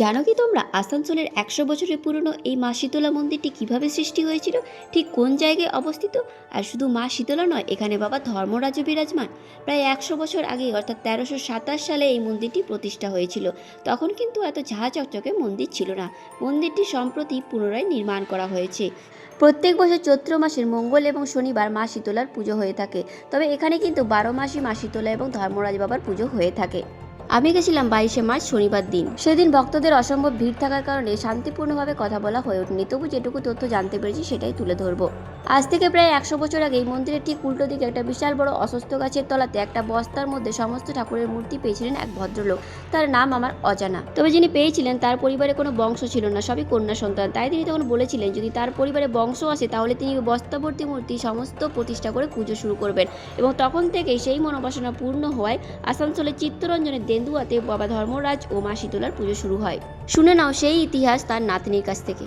জানো কি তোমরা? আসানসোলের একশো বছরের পুরনো এই মা শীতলা মন্দিরটি কীভাবে সৃষ্টি হয়েছিল? ঠিক কোন জায়গায় অবস্থিত? আর শুধু মা শীতলা নয়, এখানে বাবা ধর্মরাজ বিরাজমান। প্রায় একশো বছর আগে, অর্থাৎ তেরোশো সাতাশ সালে এই মন্দিরটি প্রতিষ্ঠা হয়েছিল। তখন কিন্তু এত ঝাঁ চকচকে মন্দির ছিল না। মন্দিরটি সম্প্রতি পুনরায় নির্মাণ করা হয়েছে। প্রত্যেক বছর চৈত্র মাসের মঙ্গল এবং শনিবার মা শীতলার পুজো হয়ে থাকে। তবে এখানে কিন্তু বারো মাসই মা শীতলা এবং ধর্মরাজ বাবার পুজো হয়ে থাকে। আমি গেছিলাম বাইশে মার্চ, শনিবার দিন। সেদিন ভক্তদের অসম্ভব ভিড় থাকার কারণে শান্তিপূর্ণভাবে কথা বলা হয়ে ওঠেনি। তবু যেটুকু তথ্য জানতে পেরেছি সেটাই তুলে ধরবো। আজ থেকে প্রায় একশো বছর আগে এই মন্দিরের ঠিক উল্টো দিকে একটা বিশাল বড় অসুস্থ গাছের তলাতে একটা বস্তার মধ্যে সমস্ত ঠাকুরের মূর্তি পেয়েছিলেন এক ভদ্রলোক। তার নাম আমার অজানা। তবে যিনি পেয়েছিলেন, তার পরিবারে কোনো বংশ ছিল না, সবই কন্যা সন্তান। তাই তিনি তখন বলেছিলেন, যদি তার পরিবারে বংশ আসে তাহলে তিনি বস্তাবর্তী মূর্তি সমস্ত প্রতিষ্ঠা করে পুজো শুরু করবেন। এবং তখন থেকেই সেই মনোবাসনা পূর্ণ হওয়ায় আসানসোলের চিত্তরঞ্জনের দেন্দুয়াতে বাবা ধর্মরাজ ও মা শীতলার পুজো শুরু হয়। শুনে নাও সেই ইতিহাস তার নাতনির কাছ থেকে।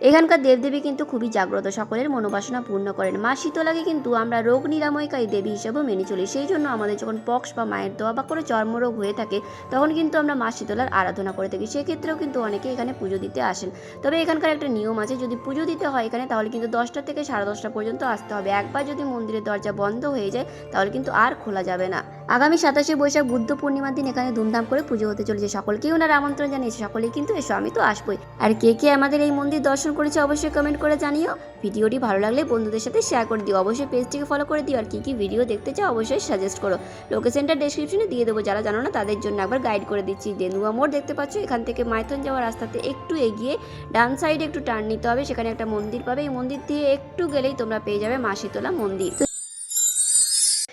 এখানকার দেবদেবী কিন্তু খুবই জাগ্রত, সকলের মনোবাসনা পূর্ণ করেন। মা শীতলাকে কিন্তু আমরা রোগ নিরাময়কারী দেবী হিসেবেও মেনে চলি। সেই জন্য আমাদের যখন পক্স বা মায়ের দোয়া বা করে চর্মরোগ হয়ে থাকে, তখন কিন্তু আমরা মা শীতলার আরাধনা করে থাকি। সেক্ষেত্রেও কিন্তু অনেকে এখানে পুজো দিতে আসেন। তবে এখানকার একটা নিয়ম আছে, যদি পুজো দিতে হয় এখানে, তাহলে কিন্তু দশটা থেকে সাড়ে দশটা পর্যন্ত আসতে হবে। একবার যদি মন্দিরের দরজা বন্ধ হয়ে যায়, তাহলে কিন্তু আর খোলা যাবে না। আগামী সাতাশে বৈশাখ বুদ্ধ পূর্ণিমার দিন এখানে ধুমধাম করে পুজো হতে চলেছে। সকলকেই ওনার আমন্ত্রণ জানিয়েছে, সকলেই কিন্তু এসো, আমি তো আসবোই। আর কে কে আমাদের এই মন্দির দর্শন করেছে অবশ্যই কমেন্ট করে জানিও। ভিডিওটি ভালো লাগলে বন্ধুদের সাথে শেয়ার করে দিও। অবশ্যই পেজটিকে ফলো করে দিও। আর কী কী ভিডিও দেখতে চাও অবশ্যই সাজেস্ট করো। লোকেশনটা ডেসক্রিপশনে দিয়ে দেবো। যারা জানো না, তাদের জন্য একবার গাইড করে দিচ্ছি। দেনুয়া মোড় দেখতে পাচ্ছ, এখান থেকে মাইথন যাওয়ার রাস্তাতে একটু এগিয়ে ডান সাইডে একটু টার্ন নিতে হবে। সেখানে একটা মন্দির পাবে। এই মন্দির দিয়ে একটু গেলেই তোমরা পেয়ে যাবে মা শীতলা মন্দির।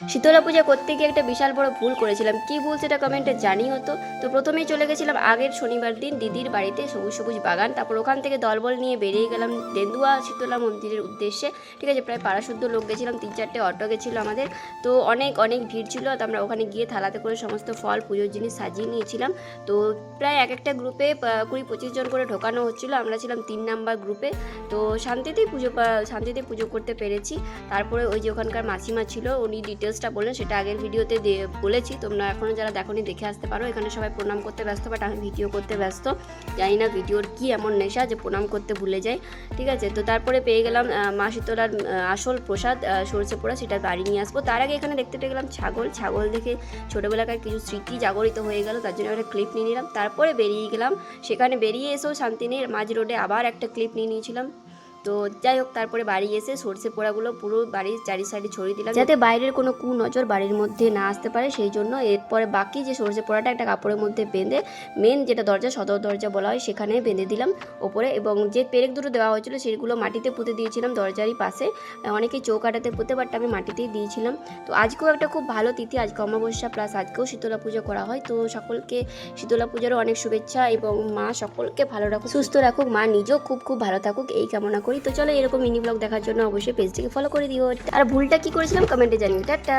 শীতলা পূজা করতে গিয়ে একটা বিশাল বড় ভুল করেছিলাম। কি ভুল সেটা কমেন্টে জানি হতো। তো প্রথমেই চলে গেছিলাম আগের শনিবার দিন দিদির বাড়িতে সবুজ সবুজ বাগান। তারপর ওখান থেকে দলবল নিয়ে বেরিয়ে গেলাম দেন্দুয়া শীতলা মন্দিরের উদ্দেশ্যে। ঠিক আছে, প্রায় পাড়াশুদ্ধ লোক গেছিলাম, তিন চারটে অটো গেছিল আমাদের। তো অনেক অনেক ভিড় ছিল। তো আমরা ওখানে গিয়ে থালাতে করে সমস্ত ফল, পুজোর জিনিস সাজিয়ে নিয়েছিলাম। তো প্রায় এক একটা গ্রুপে কুড়ি, পঁচিশ জন করে ঢোকানো হচ্ছিল। আমরা ছিলাম তিন নাম্বার গ্রুপে তো শান্তিতেই পুজো শান্তিতে পুজো করতে পেরেছি। তারপরে ওই যে ওখানকার মাসিমা ছিল, উনি ডিটেলসটা বললেন, সেটা আগের ভিডিওতে বলেছি। তোমরা এখনও যারা দেখোনি, দেখে আসতে পারো। এখানে সবাই প্রণাম করতে ব্যস্ত, বাট আমি ভিডিও করতে ব্যস্ত। জানি না ভিডিওর কি এমন নেশা যে প্রণাম করতে ভুলে যাই ঠিক আছে? তো তারপরে পেয়ে গেলাম মা শীতলার আসল প্রসাদ সরষে পোড়া, সেটা বাড়ি নিয়ে আসব। তার আগে এখানে দেখতে পেয়ে গেলাম ছাগল। ছাগল দেখে ছোটোবেলাকার কিছু স্মৃতি জাগরিত হয়ে গেল, তার জন্য একটা ক্লিপ নিয়ে নিলাম। তারপরে বেরিয়ে গেলাম। সেখানে বেরিয়ে এসেও শান্তি নেই। মাঝ রোডে আবার একটা ক্লিপ নিয়ে নিয়েছিলাম। তো যাই হোক, তারপরে বাড়ি এসে সর্ষে পোড়াগুলো পুরো বাড়ির চারি সাইডে ছড়িয়ে দিলাম। যাতে বাইরের কোনো কুনজর বাড়ির মধ্যে না আসতে পারে, সেই জন্য এরপরে বাকি যে সর্ষে পোড়াটা একটা কাপড়ের মধ্যে বেঁধে মেন যেটা দরজা, সদর দরজা বলা হয় সেখানে বেঁধে দিলাম ওপরে। এবং যে পেরেক দুটো দেওয়া হয়েছিল, সেগুলো মাটিতে পুঁতে দিয়েছিলাম দরজারই পাশে। অনেকেই চৌকাটাতে পুঁতে বাট আমি মাটিতেই দিয়েছিলাম। তো আজকেও একটা খুব ভালো তিথি, আজকে অমাবস্যা প্লাস আজকেও শীতলা পুজো করা হয়। তো সকলকে শীতলা পুজোরও অনেক শুভেচ্ছা এবং মা সকলকে ভালো রাখুক, সুস্থ রাখুক, মা নিজেও খুব খুব ভালো থাকুক, এই কামনা করি তো চলো এরকম মিনি ব্লগ দেখার জন্য অবশ্যই পেজটিকে ফলো করে দিও। আর ভুলটা কি করেছিলাম? কমেন্টে জানিও। টাটা।